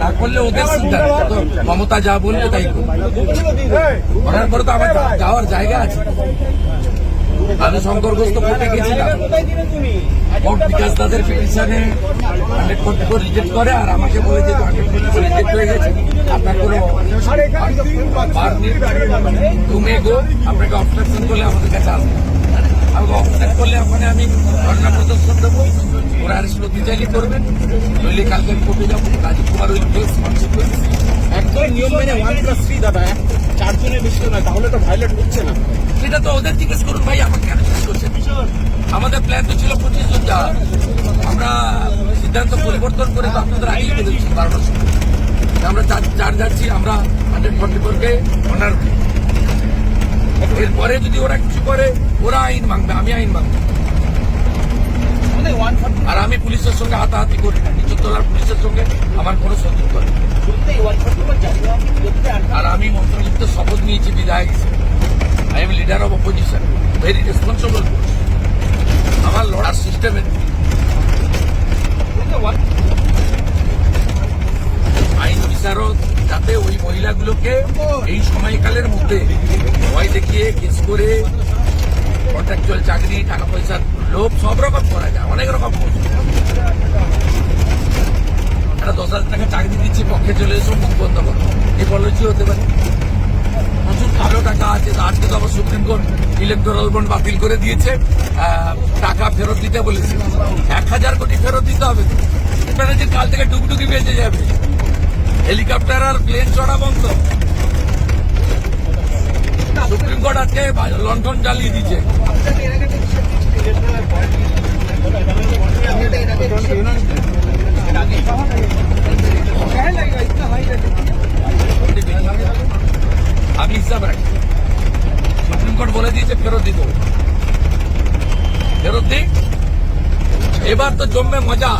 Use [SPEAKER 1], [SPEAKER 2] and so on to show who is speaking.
[SPEAKER 1] না করলে ওদের সিদ্ধান্ত। মমতা যা বলবে তাই করার পরে তো আমার যাওয়ার জায়গা আছে। আমি শঙ্করগ্রস্ত কোর্টে গেছিলাম কোর্ট বিকাশ দাদের পিটিশনে হান্ড্রেড রিজেক্ট করে আর আমাকে বলে যে হান্ড্রেড রিজেক্ট হয়ে গেছে। আপনার কোনো তুমি গো আপনাকে অবস্ট্রাকশন করলে আমাদের কাছে আসবে। আমাকে আমি ধর্ণা প্রদর্শন দেবো। ওরা করতে চাইলে করবেন নইলে কালকে কোর্টে যাব। রাজীব কুমার ওই কেস কনসিকুয়েন্স
[SPEAKER 2] একদম নিয়ম মেনে ওয়ান প্লাস থ্রি দাদা চারজনের বেশি নয় তাহলে তো ভাইলেট হচ্ছে না।
[SPEAKER 1] সেটা তো ওদের জিজ্ঞেস করুন ভাই আমাকে কেন জিজ্ঞেস করছেন? আমাদের প্ল্যান তো ছিল পঁচিশ জন যাওয়ার আমরা সিদ্ধান্ত পরিবর্তন করে তো আপনাদের আগেই বলে দিচ্ছি বারোটার সময়। আমরা চার চার যাচ্ছি আমরা হান্ড্রেড ফর্টি ফোরকে অনার এরপরে যদি ওরা কিছু করে ওরা আইন মানবে আমি আইন মানবো
[SPEAKER 2] মানে ওয়ান ফর্টি
[SPEAKER 1] আর আমি পুলিশের সঙ্গে হাতাহাতি করি না। পুলিশের সঙ্গে আমার কোনো শত্রুতা নেই? আর আমি মন্ত্রলিপ্ত শপথ নিয়েছি বিধায়ক হিসেবে I am leader of opposition very responsible আমার লড়ার সিস্টেমের আইন বিচারক যাতে ওই মহিলাগুলোকে এই সময়কালের মধ্যে ভয় দেখিয়ে কেস করে কন্ট্রাকচুয়াল চাকরি, টাকা পয়সার লোভ, সব রকম করা যায়, অনেক রকম একটা দশ হাজার টাকা চাকরি দিচ্ছি, পক্ষে চলে এসো, মুখ বন্ধ করো। এই পলিসি হতে পারে। প্রচুর কালো টাকা আছে, আজকে তো আবার সুপ্রিম কোর্ট ইলেকট্রাল বন্ড বাতিল করে দিয়েছে। টাকা ফেরত দিতে বলেছে। এক হাজার কোটি ফেরত দিতে হবে। ব্যানার্জি কাল থেকে ডুগডুগি বেঁচে যাবে। হেলিকপ্টার আর প্লেন চড়া বন্ধ। কোর্ট আজকে লন্ঠন জ্বালিয়ে দিচ্ছে আমি হিসাব রাখি। সুপ্রিম কোর্ট বলে দিয়েছে, ফেরত দিতে হবে। ফেরত দিক এবার তো জমবে মজা।